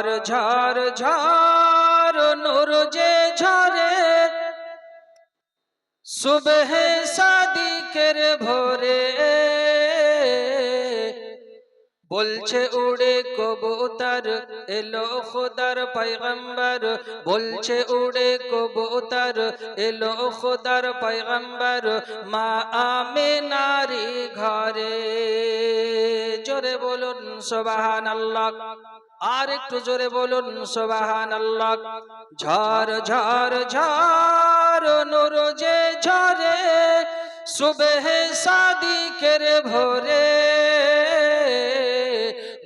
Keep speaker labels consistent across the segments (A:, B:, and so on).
A: ঝড় ঝড় ঝড় নূর যে ঝরে। সুবহ সাদিকের ভোরে বলছে উড়ে কবুতর, এলো খোদার পয়গম্বর। বলছে উড়ে কবুতর, এলো খোদার পয়গম্বর। মা আমে নারী ঘরে, জোরে বলুন সুবহান আল্লাহ আর একটু জোরে বলুন সোবাহান আল্লাহ ঝড় ঝড় ঝড় নুর যে ঝরে, সুবহ সাদিকের ভোরে,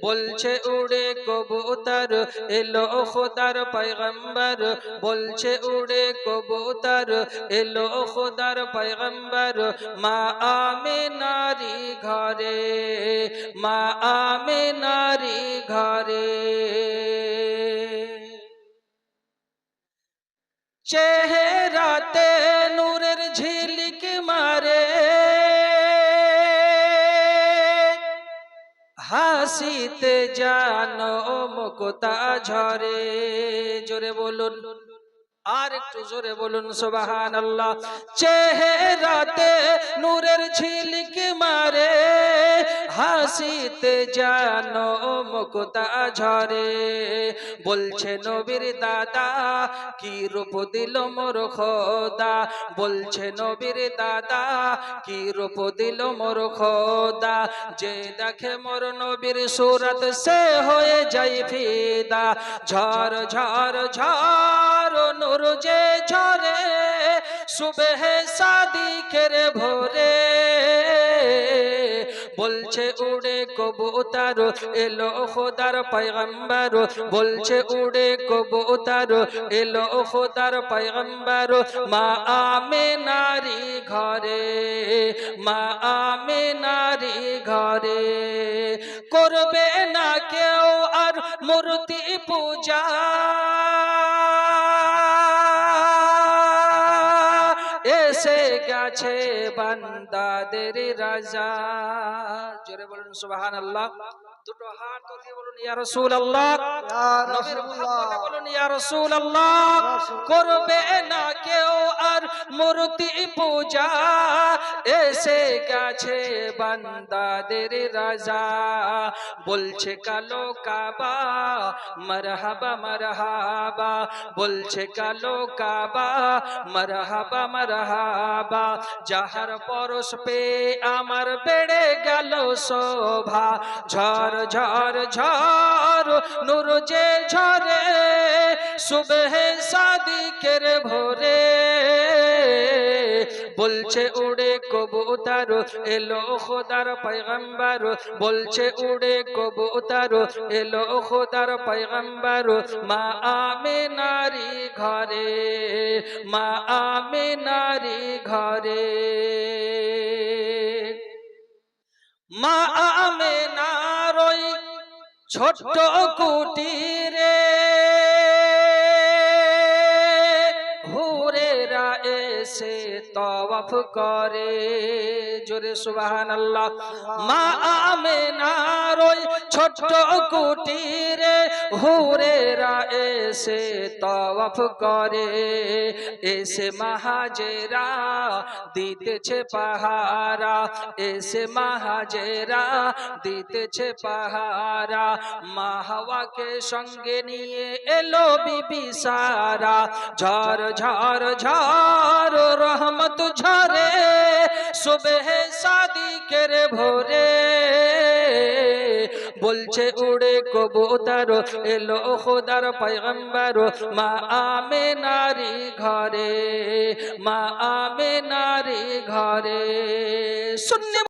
A: বলছে উড়ে কবুতর। এলো খোদার পয়গম্বর, বলছে, উড়ে কবুতর। এলো খোদার পয়গম্বর, মা আমে নারী ঘরে, মা আমে নারী ঘরে। চেহারাতে হাসিতে জানো মুকুতা ঝরে। জোরে বলুন, আর একটু জোরে বলুন সুবাহান আল্লাহ চেহারাতে নূরের ঝিলিক মারে হাসিতে জানো মুকুতা ঝরে। বলছে নবীর দাদা, কি রূপ দিল মোর খোদা? বলছে নবীর দাদা, কি রূপ দিল মোর খোদা? যে দেখে মোর নবীর সুরত, সে হয়ে যাই ফিদা। ঝড় ঝড় ঝড় নূর যে ঝরে সুবেহ সাদিকের ভোরে বলছে উড়ে কবুতর এলো খোদার পয়গম্বর বলছে উড়ে কবুতর এলো খোদার পয়গম্বর মা আমে নারী ঘরে মা আমে নারী ঘরে করবে না কেউ আর মূর্তি পূজা এসে গেছে বান্দাদের রাজা। জোরে বলুন সুবহান আল্লাহ দুটো হাত দিয়ে বলুন ইয়া রাসূলুল্লাহ। নবীর বলুন ইয়া রাসূলুল্লাহ। করবে না কেউ আর মূর্তি পূজা। এসে গেছে বান্দাদের রাজা। বলছে কালো কাবা মারহাবা মারহাবা। বলছে কালো কাবা মারহাবা মারহাবা। যাহার পরশ পে আমার বেড়ে গেল শোভা। ঝড় ঝড় ঝড় নূর যে ঝরে, সুবহ সাদিকের ভোরে। বলছে, উড়ে কবুতর, এলো খোদার পয়গম্বর। বলছে, উড়ে কবুতর, এলো খোদার পয়গম্বর। মা আমে নারী ঘরে, মা আমে নারী ঘরে। মা আমে ছোট্ট কুটিরে হুরেরা এসে তওয়াফ করে। জোরে সুবহান আল্লাহ মা আমে নারই ছোট্ট কুটিরে হুরেরা এসে তওয়াফ করে। এসে মাহাজেরা দিতেছে পাহারা। এসে মাহাজেরা দিতেছে পাহারা। মাহওয়াকে সঙ্গে নিয়ে এলো বিবি সারা। ঝড় ঝড় ঝড় রহমত ঝরে সুবেহ সাদিকের ভোরে বলছে উড়ে কবুতর এলো খোদার পয়গম্বর মা আমে নারী ঘরে মা আমে নারী ঘরে শূন্য